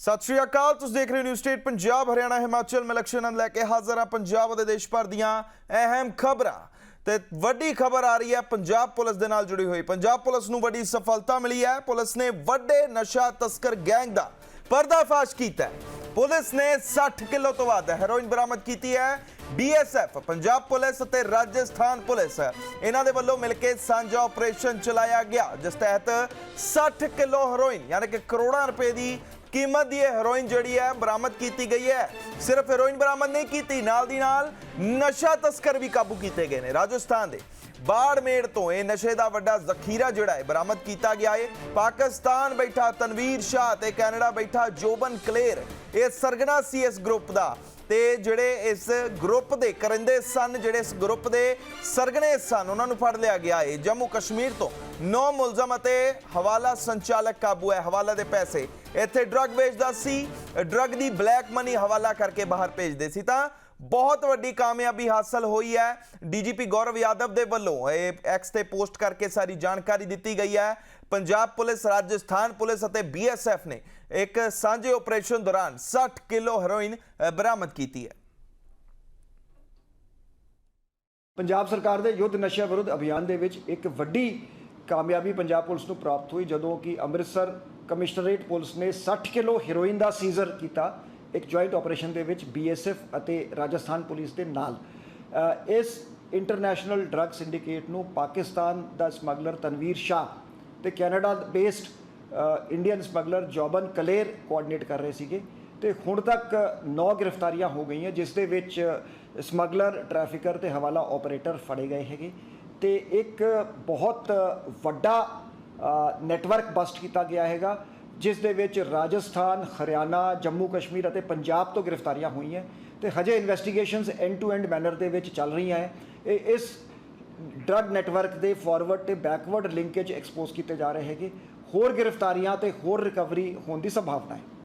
ਸਤਿ ਸ਼੍ਰੀ ਅਕਾਲ, ਤੁਸੀਂ ਦੇਖ ਰਹੇ ਹੋ ਨਿਊ ਸਟੇਟ ਪੰਜਾਬ, ਹਰਿਆਣਾ, ਹਿਮਾਚਲ ਮੈਂ ਲਕਸ਼ਣ ਲੈ ਕੇ ਹਾਜ਼ਰ ਹਾਂ ਪੰਜਾਬ ਅਤੇ ਦੇਸ਼ ਭਰ ਦੀਆਂ ਅਹਿਮ ਖਬਰਾਂ। ਤੇ ਵੱਡੀ ਖਬਰ ਆ ਰਹੀ ਹੈ, ਪੰਜਾਬ ਪੁਲਿਸ ਦੇ ਨਾਲ ਜੁੜੀ ਹੋਈ। ਪੰਜਾਬ ਪੁਲਿਸ ਨੂੰ ਵੱਡੀ ਸਫਲਤਾ ਮਿਲੀ ਹੈ। ਪੁਲਿਸ ਨੇ ਵੱਡੇ ਨਸ਼ਾ ਤਸਕਰ ਗੈਂਗ ਦਾ ਪਰਦਾਫਾਸ਼ ਕੀਤਾ ਹੈ। ਪੁਲਿਸ ਨੇ 60 ਕਿਲੋ ਤੋਂ ਵੱਧ ਹੈਰੋਇਨ ਬਰਾਮਦ ਕੀਤੀ ਹੈ। ਬੀਐਸਐਫ ਪੰਜਾਬ ਪੁਲਿਸ ਅਤੇ ਰਾਜਸਥਾਨ ਪੁਲਿਸ, ਇਹਨਾਂ ਦੇ ਵੱਲੋਂ ਮਿਲ ਕੇ ਸਾਂਝਾ ਆਪਰੇਸ਼ਨ ਚਲਾਇਆ ਗਿਆ, ਜਿਸ ਤਹਿਤ 60 ਕਿਲੋ ਹੈਰੋਇਨ, ਯਾਨੀ ਕਿ ਕਰੋੜਾਂ ਰੁਪਏ ਦੀ ਕੀਮਤ ਦੀ ਇਹ ਹੈਰੋਇਨ ਜਿਹੜੀ ਹੈ ਬਰਾਮਦ ਕੀਤੀ ਗਈ ਹੈ। ਸਿਰਫ ਹੈਰੋਇਨ ਬਰਾਮਦ ਨਹੀਂ ਕੀਤੀ, ਨਾਲ ਦੀ ਨਾਲ ਨਸ਼ਾ ਤਸਕਰ ਵੀ ਕਾਬੂ ਕੀਤੇ ਗਏ ਨੇ ਰਾਜਸਥਾਨ ਦੇ। ਬਾੜਮੇੜ ਤੋਂ ਇਹ ਨਸ਼ੇ ਦਾ ਵੱਡਾ ਜ਼ਖੀਰਾ ਜਿਹੜਾ ਹੈ, ਬਰਾਮਦ ਕੀਤਾ ਗਿਆ ਹੈ ਪਾਕਿਸਤਾਨ ਬੈਠਾ ਤਨਵੀਰ ਸ਼ਾਹ ਤੇ ਕੈਨੇਡਾ ਬੈਠਾ ਜੋਬਨ ਕਲੇਰ। ਇਹ ਸਰਗਨਾ ਸੀ ਇਸ ਗਰੁੱਪ ਦਾ ਤੇ ਜਿਹੜੇ ਇਸ ਗਰੁੱਪ ਦੇ ਕਰਿੰਦੇ ਸਨ, ਜਿਹੜੇ ਇਸ ਗਰੁੱਪ ਦੇ ਸਰਗਣੇ ਸਨ, ਉਹਨਾਂ ਨੂੰ ਫੜ ਲਿਆ ਗਿਆ ਹੈ ਜੰਮੂ ਕਸ਼ਮੀਰ ਤੋਂ ਨੌ ਮੁਲਜ਼ਮ ਅਤੇ ਹਵਾਲਾ ਸੰਚਾਲਕ ਕਾਬੂ ਹੈ, ਹਵਾਲਾ ਦੇ ਪੈਸੇ। ਇੱਥੇ ਡਰੱਗ ਵੇਚਦਾ ਸੀ, ਡਰੱਗ ਦੀ ਬਲੈਕ ਮਨੀ ਹਵਾਲਾ ਕਰਕੇ ਬਾਹਰ ਭੇਜਦੇ ਸੀ ਤਾਂ ਬਹੁਤ ਵੱਡੀ ਕਾਮਯਾਬੀ ਹਾਸਲ ਹੋਈ ਹੈ। ਡੀਜੀਪੀ ਗੌਰਵ ਯਾਦਵ ਦੇ ਵੱਲੋਂ ਇਹ ਐਕਸ ਤੇ ਪੋਸਟ ਕਰਕੇ ਸਾਰੀ ਜਾਣਕਾਰੀ ਦਿੱਤੀ ਗਈ ਹੈ। ਪੰਜਾਬ ਪੁਲਿਸ, ਰਾਜਸਥਾਨ ਪੁਲਿਸ ਅਤੇ ਬੀਐਸਐਫ ਨੇ ਇੱਕ ਸਾਂਝੇ ਆਪਰੇਸ਼ਨ ਦੌਰਾਨ 60 ਕਿਲੋ ਹੈਰੋਇਨ ਬਰਾਮਦ ਕੀਤੀ ਹੈ। ਪੰਜਾਬ ਸਰਕਾਰ ਦੇ ਯੁੱਧ ਨਸ਼ਾ ਵਿਰੁੱਧ ਅਭਿਆਨ ਦੇ ਵਿੱਚ ਇੱਕ ਵੱਡੀ ਕਾਮਯਾਬੀ ਪੰਜਾਬ ਪੁਲਿਸ ਨੂੰ ਪ੍ਰਾਪਤ ਹੋਈ, ਜਦੋਂ ਕਿ ਅੰਮ੍ਰਿਤਸਰ ਕਮਿਸ਼ਨਰੇਟ ਪੁਲਿਸ ਨੇ 60 ਕਿਲੋ ਹੈਰੋਇਨ ਦਾ ਸੀਜ਼ਰ ਕੀਤਾ। ਇੱਕ ਜੁਆਇੰਟ ਆਪਰੇਸ਼ਨ ਦੇ ਵਿੱਚ ਬੀਐਸਐਫ ਅਤੇ ਰਾਜਸਥਾਨ ਪੁਲਿਸ ਦੇ ਨਾਲ। ਇਸ ਇੰਟਰਨੈਸ਼ਨਲ ਡਰੱਗ ਸਿੰਡੀਕੇਟ ਨੂੰ ਪਾਕਿਸਤਾਨ ਦਾ ਸਮਗਲਰ ਤਨਵੀਰ ਸ਼ਾਹ ਤੇ Canada based Indian smuggler Joban Kaler coordinate ਕਰ ਰਹੇ ਸੀਗੇ ਤੇ ਹੁਣ ਤੱਕ 9 ਗ੍ਰਿਫਤਾਰੀਆਂ ਹੋ ਗਈਆਂ, ਜਿਸ ਦੇ ਵਿੱਚ ਸਮਗਲਰ ਟ੍ਰੈਫਿਕਰ ਤੇ ਹਵਾਲਾ ਆਪਰੇਟਰ ਫੜੇ ਗਏ ਹੈਗੇ ਤੇ ਇੱਕ ਬਹੁਤ ਵੱਡਾ ਨੈਟਵਰਕ ਬਸਟ ਕੀਤਾ ਗਿਆ ਹੈਗਾ। ਜਿਸ ਦੇ ਵਿੱਚ ਰਾਜਸਥਾਨ, ਹਰਿਆਣਾ, ਜੰਮੂ ਕਸ਼ਮੀਰ ਅਤੇ ਪੰਜਾਬ ਤੋਂ ਗ੍ਰਿਫਤਾਰੀਆਂ ਹੋਈਆਂ ਤੇ ਹਜੇ investigations end to end manner ਦੇ ਵਿੱਚ ਚੱਲ ਰਹੀਆਂ ਹੈ। ਇਹ ਇਸ ਡਰੱਗ ਨੈਟਵਰਕ ਦੇ ਫਾਰਵਰਡ ਤੇ ਬੈਕਵਰਡ ਲਿੰਕੇਜ ਐਕਸਪੋਜ਼ ਕੀਤੇ ਜਾ ਰਹੇ ਹੈਗੇ। ਹੋਰ ਗ੍ਰਿਫਤਾਰੀਆਂ ਤੇ ਹੋਰ ਰਿਕਵਰੀ ਹੋਣ ਦੀ ਸੰਭਾਵਨਾ ਹੈ।